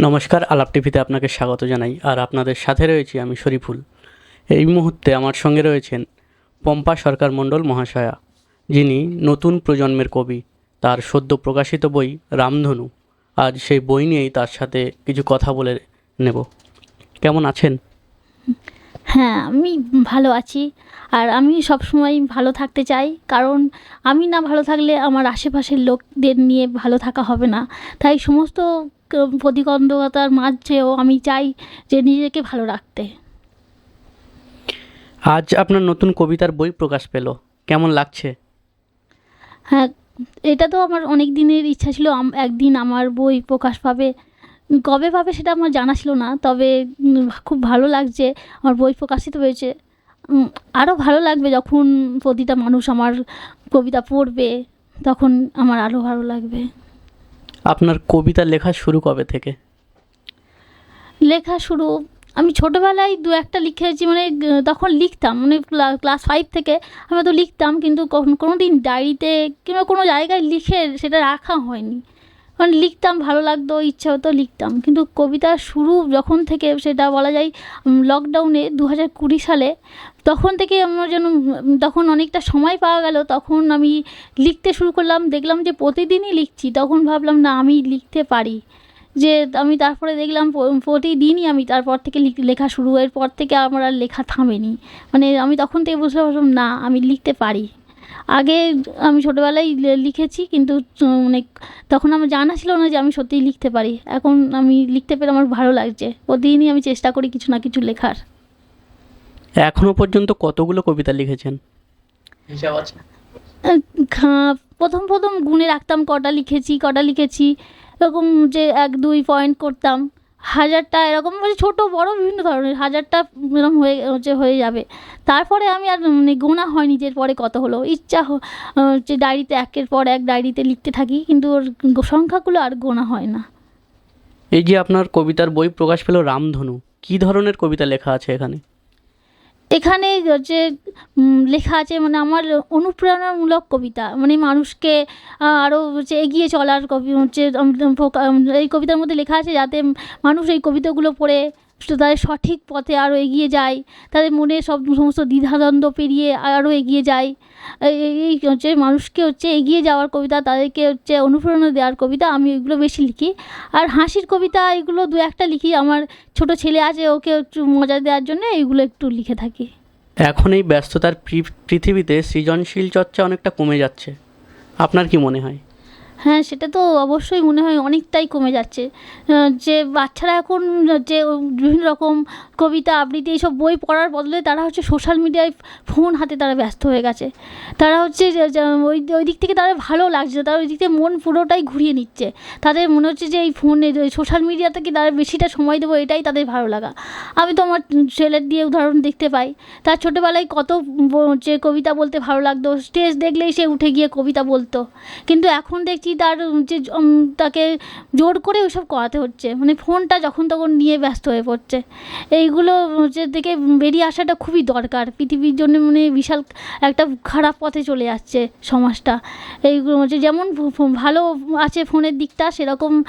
নমস্কার, আলাপ টিভিতে আপনাকে স্বাগত জানাই। আর আপনাদের সাথে রয়েছি আমি শরীফুল। এই মুহূর্তে আমার সঙ্গে রয়েছেন পম্পা সরকার মণ্ডল মহাশয়া, যিনি নতুন প্রজন্মের কবি। তার সদ্য প্রকাশিত বই রামধনু। আজ সেই বই নিয়েই তার সাথে কিছু কথা বলে নেব। কেমন আছেন? হ্যাঁ আমি ভালো আছি। আর আমি সবসময় ভালো থাকতে চাই। কারণ আমি না ভালো থাকলে আমার আশেপাশের লোকদের নিয়ে ভালো থাকা হবে না। তাই সমস্ত প্রতিবন্ধকতার মাঝেও আমি চাই যে নিজেকে ভালো রাখতে। আজ আপনার নতুন কবিতার বই প্রকাশ পেল। কেমন লাগছে? হ্যাঁ এটা তো আমার অনেক দিনের ইচ্ছা ছিল একদিন আমার বই প্রকাশ পাবে। কবে পাবে সেটা আমার জানা ছিল না তবে খুব ভালো লাগছে আমার বই প্রকাশিত হয়েছে। আরও ভালো লাগবে যখন প্রতিটা মানুষ আমার কবিতা পড়বে তখন আমার আরও ভালো লাগবে। আপনার কবিতা লেখা শুরু কবে থেকে? লেখা শুরু, আমি ছোটোবেলায় দু একটা লিখেছি মানে তখন লিখতাম মানে ক্লাস ফাইভ থেকে আমি তো লিখতাম, কিন্তু কোনো দিন ডায়েরিতে কিংবা কোনো জায়গায় লিখে সেটা রাখা হয়নি। মানে লিখতাম, ভালো লাগতো, ইচ্ছা হতো লিখতাম। কিন্তু কবিতা শুরু যখন থেকে সেটা বলা যায় লকডাউনে দু হাজার কুড়ি সালে, তখন থেকে আমার যেন তখন অনেকটা সময় পাওয়া গেল। তখন আমি লিখতে শুরু করলাম, দেখলাম যে প্রতিদিনই লিখছি। তখন ভাবলাম, না, আমি লিখতে পারি। যে আমি তারপরে দেখলাম প্রতিদিনই আমি তারপর থেকে লিখ- শুরু। এর পর থেকে আমার আর লেখা থামেনি। মানে আমি তখন থেকে বুঝতে পারলাম, না, আমি লিখতে পারি। আগে আমি ছোটোবেলায় লিখেছি কিন্তু মানে তখন আমার জানা ছিল না যে আমি সত্যিই লিখতে পারি। এখন আমি লিখতে পেরে আমার ভালো লাগছে। প্রতিদিনই আমি চেষ্টা করি কিছু না কিছু লেখার। এখনও পর্যন্ত কতগুলো কবিতা লিখেছেন? প্রথম প্রথম গুনে রাখতাম কটা লিখেছি কটা লিখেছি। এরকম যে এক দুই পয়েন্ট করতাম। হাজারটা এরকম মানে ছোটো, বড়, বিভিন্ন ধরনের, হাজারটা এরকম হয়ে, হচ্ছে হয়ে যাবে। তারপরে আমি আর মানে গোনা হয় নিজের পরে কত হলো। ইচ্ছা হচ্ছে ডায়েরিতে একের পর এক ডায়েরিতে লিখতে থাকি, কিন্তু ওর সংখ্যাগুলো আর গোনা হয় না। এই যে আপনার কবিতার বই প্রকাশ পেল রামধনু। কি ধরনের কবিতা লেখা আছে এখানে? এখানে হচ্ছে লেখা আছে মানে আমার অনুপ্রেরণামূলক কবিতা। মানে মানুষকে আরও হচ্ছে এগিয়ে চলার কবি হচ্ছে এই কবিতার মধ্যে লেখা আছে যাতে মানুষ এই কবিতাগুলো পড়ে তাদের সঠিক পথে আরও এগিয়ে যায়। তাদের মনে সব সমস্ত দ্বিধাদ্বন্দ্ব পেরিয়ে আরও এগিয়ে যায়। এই- হচ্ছে মানুষকে হচ্ছে এগিয়ে যাওয়ার কবিতা, তাদেরকে হচ্ছে অনুপ্রেরণা দেওয়ার কবিতা, আমি এগুলো বেশি লিখি। আর হাসির কবিতা, এগুলো দু একটা লিখি, আমার ছোট ছেলে আছে, ওকে একটু মজা দেওয়ার জন্য এইগুলো একটু লিখে থাকি। এখন এই ব্যস্ততার পৃথিবীতে সৃজনশীল চর্চা অনেকটা কমে যাচ্ছে। আপনার কি মনে হয়? হ্যাঁ সেটা তো অবশ্যই মনে হয় অনেকটাই কমে যাচ্ছে। যে বাচ্চারা এখন যে বিভিন্ন রকম কবিতা আবৃত্তি এইসব বই পড়ার বদলে তারা হচ্ছে সোশ্যাল মিডিয়ায় ফোন হাতে তারা ব্যস্ত হয়ে গেছে। তারা হচ্ছে ওই ওই দিক থেকে তারা ভালো লাগছে, তারা ওই দিক থেকে মন পুরোটাই ঘুরিয়ে নিচ্ছে। তাদের মনে হচ্ছে যে এই ফোনে সোশ্যাল মিডিয়া থেকে তারা বেশিটা সময় দেবো, এটাই তাদের ভালো লাগা। আমি তো আমার ছেলের দিয়ে উদাহরণ দেখতে পাই। তার ছোটোবেলায় কত যে কবিতা বলতে ভালো লাগতো স্টেজ দেখলেই সে উঠে গিয়ে কবিতা বলতো। কিন্তু এখন দেখছি তার যে তাকে জোর করে ওইসব করাতে হচ্ছে। মানে ফোনটা যখন তখন নিয়ে ব্যস্ত হয়ে পড়ছে। এইগুলো হচ্ছে থেকে বেরিয়ে আসাটা খুবই দরকার। পৃথিবীর জন্য মানে বিশাল একটা খারাপ পথে চলে যাচ্ছে সমাজটা। এইগুলো হচ্ছে যেমন ভালো আছে ফোনের দিকটা, সেরকম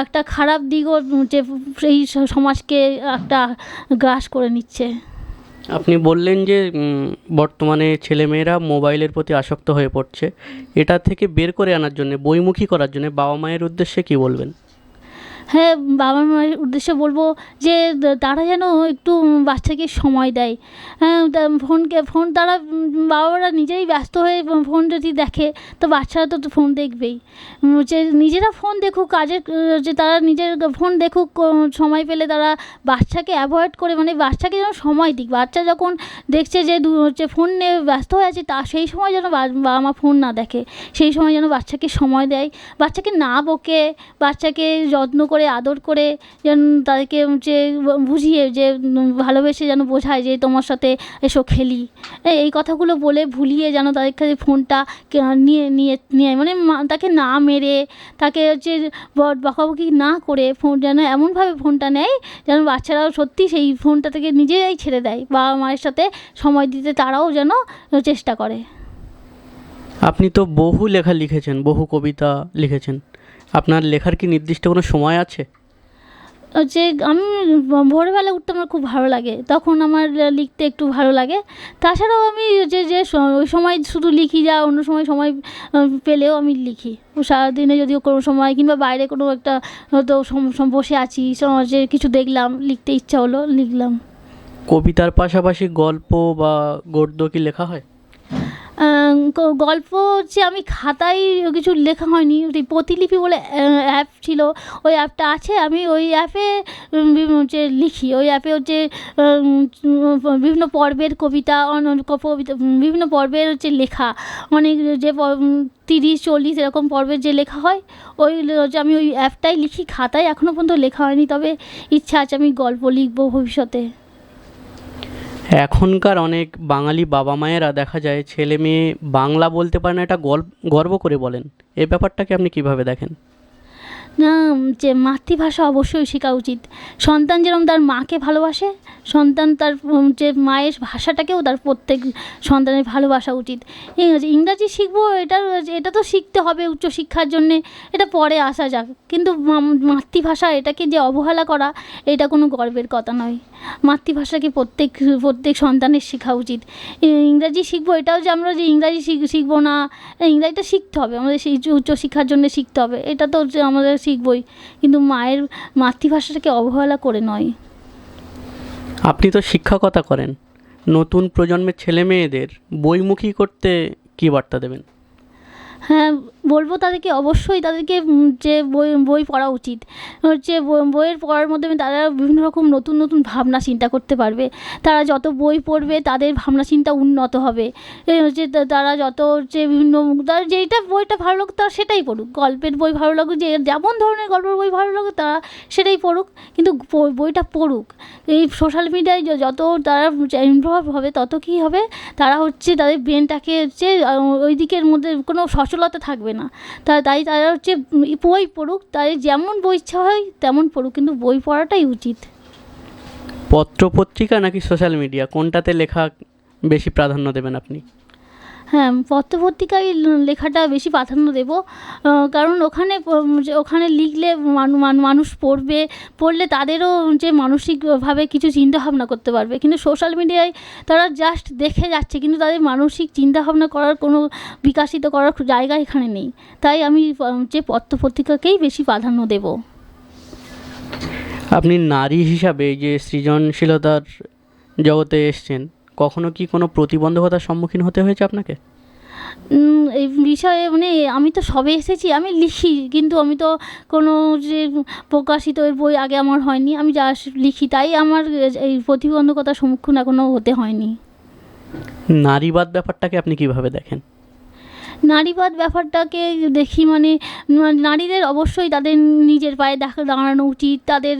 একটা খারাপ দিকও যে স- সমাজকে একটা গ্রাস করে নিচ্ছে। আপনি বললেন যে বর্তমানে ছেলেমেয়েরা মোবাইলের প্রতি আসক্ত হয়ে পড়ছে। এটা থেকে বের করে আনার জন্য, বইমুখী করার জন্য বাবা মায়ের উদ্দেশ্যে কি বলবেন? হ্যাঁ বাবা মায়ের উদ্দেশ্যে বলব যে তারা যেন একটু বাচ্চাকে সময় দেয়। হ্যাঁ ফোনকে, ফোন তারা বাবারা নিজেই ব্যস্ত হয়ে ফোন যদি দেখে, তো বাচ্চারা তো ফোন দেখবেই। যে নিজেরা ফোন দেখুক, কাজের যে তারা নিজের ফোন দেখুক সময় পেলে তারা বাচ্চাকে অ্যাভয়েড করে মানে বাচ্চাকে যেন সময় দিক। বাচ্চা যখন দেখছে যে হচ্ছে ফোন নিয়ে ব্যস্ত হয়ে আছে, তা, সেই সময় যেন বাবা মা ফোন না দেখে। সেই সময় যেন বাচ্চাকে সময় দেয়। বাচ্চাকে না বকে, বাচ্চাকে যত্ন করে, আদর করে যেন তাদেরকে যে বুঝিয়ে, যে ভালোবেসে যেন বোঝায় যে তোমার সাথে এসো খেলি। এই- কথাগুলো বলে ভুলিয়ে যেন তাদের কাছে ফোনটা নিয়ে নিয়ে নিয়ে মানে তাকে না মেরে, তাকে হচ্ছে বকাবকি না করে ফোন যেন এমনভাবে ফোনটা নেয় যেন বাচ্চারাও সত্যি সেই ফোনটা থেকে নিজেরাই ছেড়ে দেয়। বাবা মায়ের সাথে সময় দিতে তারাও যেন চেষ্টা করে। আপনি তো বহু লেখা লিখেছেন, বহু কবিতা লিখেছেন। আপনার লেখার কি নির্দিষ্ট কোনো সময় আছে? যে আমি ভোরবেলা উঠতে আমার খুব ভালো লাগে তখন আমার লিখতে একটু ভালো লাগে। তাছাড়াও আমি যে যে ওই সময় শুধু লিখি যা অন্য সময় সময় পেলেও আমি লিখি। সারাদিনে যদিও কোনো সময় কিংবা বাইরে কোনো একটা হয়তো বসে আছি সমাজে কিছু দেখলাম লিখতে ইচ্ছা হলো লিখলাম। কবিতার পাশাপাশি গল্প বা গদ্য কি লেখা হয়? গল্প হচ্ছে আমি খাতায় কিছু লেখা হয়নি ওই প্রতিলিপি বলে অ্যাপ ছিল। ওই অ্যাপটা আছে, আমি ওই অ্যাপে হচ্ছে লিখি। ওই অ্যাপে হচ্ছে বিভিন্ন পর্বের কবিতা কবিতা বিভিন্ন পর্বের হচ্ছে লেখা। অনেক যে প- তিরিশ, চল্লিশ এরকম পর্বের যে লেখা হয়, ওই হচ্ছে আমি ওই অ্যাপটাই লিখি। খাতায় এখনও পর্যন্ত লেখা হয়নি, তবে ইচ্ছা আছে আমি গল্প লিখব ভবিষ্যতে। এখনকার অনেক বাঙালি বাবা মায়েরা দেখা যায় ছেলে মেয়ে বাংলা বলতে পারে না, এটা গর্ব করে বলেন। এ ব্যাপারটাকে আপনি কীভাবে দেখেন? না, যে মাতৃভাষা অবশ্যই শেখা উচিত। সন্তান যেরকম তার মাকে ভালোবাসে, সন্তান তার যে মায়ের ভাষাটাকেও তার প্রত্যেক সন্তানের ভালোবাসা উচিত। ইংরাজি ইংরাজি শিখব, এটা এটা তো শিখতে হবে উচ্চশিক্ষার জন্যে, এটা পরে আসা যাক। কিন্তু মাতৃভাষা এটাকে যে অবহেলা করা, এটা কোনো গর্বের কথা নয়। মাতৃভাষাকে প্রত্যেক প্রত্যেক সন্তানের শেখা উচিত। ইংরাজি শিখব, এটাও যে আমরা যে ইংরাজি শিখ- শিখব না, ইংরাজিটা শিখতে হবে, আমাদের উচ্চশিক্ষার জন্য শিখতে হবে। এটা তো আমাদের শিখবই। কিন্তু মায়ের মাতৃভাষাটাকে অবহেলা করে নয়। আপনি তো শিক্ষকতা করেন। নতুন প্রজন্মের ছেলে মেয়েদের বইমুখী করতে কী বার্তা দেবেন? হ্যাঁ বলব তাদেরকে অবশ্যই তাদেরকে যে বই বই পড়া উচিত। হচ্ছে বই- বইয়ের পড়ার মাধ্যমে তারা বিভিন্ন রকম নতুন নতুন ভাবনা চিন্তা করতে পারবে। তারা যত বই পড়বে তাদের ভাবনা চিন্তা উন্নত হবে। হচ্ছে তারা যত হচ্ছে বিভিন্ন, তার যেইটা বইটা ভালো লাগুক তারা সেটাই পড়ুক। গল্পের বই ভালো লাগুক, যে যেমন ধরনের গল্পের বই ভালো লাগুক তারা সেটাই পড়ুক। কিন্তু বইটা পড়ুক। এই সোশ্যাল মিডিয়ায় যত তারা ইনভলভ হবে তত কী হবে? তারা হচ্ছে তাদের ব্রেনটাকে হচ্ছে ওই দিকের মধ্যে কোনো সচলতা থাকবে না। তা তাই তারা হচ্ছে বই পড়ুক তাদের যেমন বই ইচ্ছা হয় তেমন পড়ুক, কিন্তু বই পড়াটাই উচিত। পত্র পত্রিকা নাকি সোশ্যাল মিডিয়া কোনটাতে লেখা বেশি প্রাধান্য দেবেন আপনি? হ্যাঁ পত্রপত্রিকায় লেখাটা বেশি প্রাধান্য দেব। কারণ ওখানে ওখানে লিখলে মানু- মানু- মানুষ পড়বে, পড়লে তাদেরও যে মানসিকভাবে কিছু চিন্তাভাবনা করতে পারবে। কিন্তু সোশ্যাল মিডিয়ায় তারা জাস্ট দেখে যাচ্ছে, কিন্তু তাদের মানসিক চিন্তাভাবনা করার কোনো বিকাশিত করার জায়গা এখানে নেই। তাই আমি যে পত্রপত্রিকাকেই বেশি প্রাধান্য দেব। আপনি নারী হিসাবে যে সৃজনশীলতার জগতে এসছেন কখনো কি কোনো প্রতিবন্ধকতার সম্মুখীন হতে হয়েছে আপনাকে? এই বিষয়ে মানে আমি তো সবে এসেছি আমি লিখি কিন্তু আমি তো কোনো যে প্রকাশিত এর বই আগে আমার হয়নি আমি যা লিখি তাই আমার এই প্রতিবন্ধকতার সম্মুখীন এখনও হতে হয়নি। নারীবাদ ব্যাপারটাকে আপনি কীভাবে দেখেন? নারীবাদ ব্যাপারটাকে দেখি মানে নারীদের অবশ্যই তাদের নিজের পায়ে দেখা দাঁড়ানো উচিত, তাদের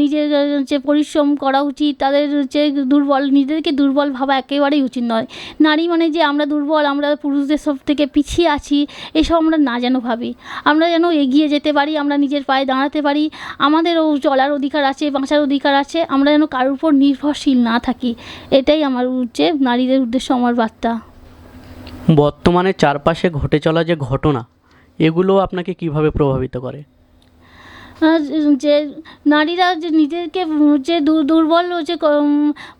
নিজের যে পরিশ্রম করা উচিত, তাদের যে দুর্বল, নিজেদেরকে দুর্বল ভাবা একেবারেই উচিত নয়। নারী মানে যে আমরা দুর্বল, আমরা পুরুষদের সব থেকে পিছিয়ে আছি, এসব আমরা না যেন ভাবি। আমরা যেন এগিয়ে যেতে পারি, আমরা নিজের পায়ে দাঁড়াতে পারি, আমাদেরও চলার অধিকার আছে, বাঁচার অধিকার আছে, আমরা যেন কারোর উপর নির্ভরশীল না থাকি। এটাই আমার হচ্ছে নারীদের উদ্দেশ্য, আমার বার্তা। বর্তমানে চারপাশে ঘটে চলা যে ঘটনা এগুলো আপনাকে কীভাবে প্রভাবিত করে? যে নারীরা যে নিজেদেরকে যে দুর্বল যে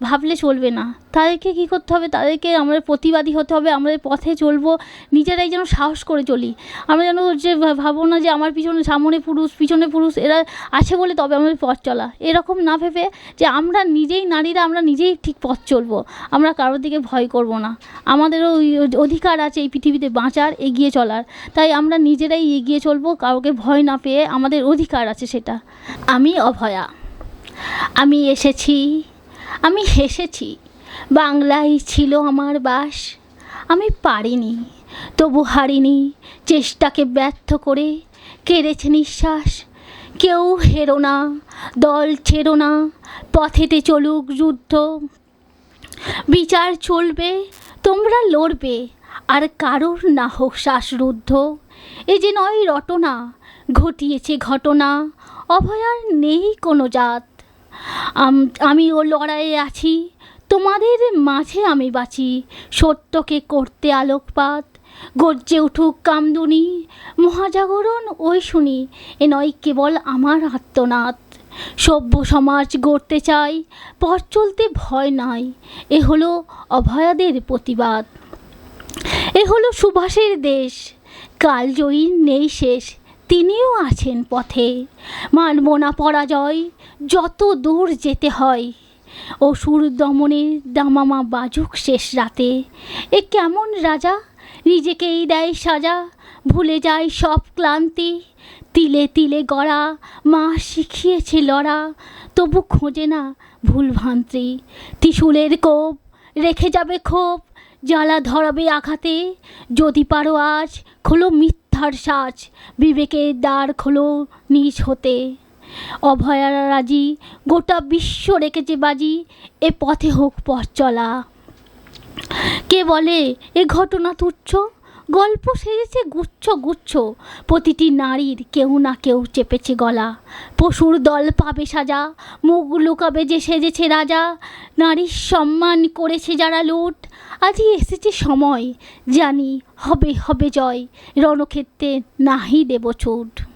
ভাবলে চলবে না। তাদেরকে কী করতে হবে? তাদেরকে আমাদের প্রতিবাদী হতে হবে আমাদের পথে চলবো, নিজেরাই যেন সাহস করে চলি। আমরা যেন যে ভাবো না যে আমার পিছনে সামনে পুরুষ, পিছনে পুরুষ, এরা আছে বলে তবে আমাদের পথ চলা। এরকম না ভেবে যে আমরা নিজেই নারীরা, আমরা নিজেই ঠিক পথ চলবো। আমরা কারোর দিকে ভয় করব না। আমাদেরও অধিকার আছে এই পৃথিবীতে বাঁচার, এগিয়ে চলার। তাই আমরা নিজেরাই এগিয়ে চলবো, কাউকে ভয় না পেয়ে আমাদের অধিকার আছে সেটা। আমি অভয়া। আমি এসেছি, আমি হেসেছি। বাংলায় ছিল আমার বাস। আমি পারিনি, তবু হারিনি চেষ্টাকে ব্যর্থ করে। কেড়েছে নিঃশ্বাস, কেউ হেরো না, দল ছেড়ো না, পথেতে চলুক যুদ্ধ। বিচার চলবে, তোমরা লড়বে, আর কারোর না হোক শ্বাসরুদ্ধ। এ যে নয় রটনা ঘটিয়েছে ঘটনা। অভয়ার নেই কোনো জাত। আম- ও লড়াইয়ে আছি। তোমাদের মাঝে আমি বাঁচি। সত্যকে করতে আলোকপাত। গর্জে উঠুক কামদুনি। মহাজাগরণ, ওই শুনি, এ নয় কেবল আমার আত্মনাদ। সভ্য সমাজ গড়তে চাই, পথ চলতে ভয় নাই। এ হলো অভয়াদের প্রতিবাদ। এ হলো সুভাষের দেশ। কালজয়ী নেই শেষ। তিনিও আছেন পথে। মানব না পরাজয়, যত দূর যেতে হয়। অসুর দমনের দামামা বাজুক শেষ রাতে। এ কেমন রাজা? নিজেকেই দেয় সাজা। ভুলে যায় সব ক্লান্তি। তিলে তিলে গড়া, মা শিখিয়েছে লড়া। তবু খোঁজে না ভুলভ্রান্তি ত্রিশূলের কোপ রেখে যাবে ক্ষোভ। জ্বালা ধরাবে আঘাতে। যদি পারো আজ, খোলো মিথ্যার সাজ, বিবেকের দ্বার খোলো নিজ হতে। অভয়ারা রাজি, গোটা বিশ্ব রেখেছে বাজি, এ পথে হোক পথ চলা। কে বলে এ ঘটনা তুচ্ছ? গল্প সেজেছে গুচ্ছ গুচ্ছ। প্রতিটি নারীর কেউ না কেউ চেপেছে গলা। পশুর দল পাবে সাজা, মুখ লুকাবে যে সেজেছে রাজা। নারীর সম্মান করেছে যারা লুট। আজই এসেছে সময়, জানি হবে হবে জয়। রণক্ষেত্রে নাহি দেব ছুট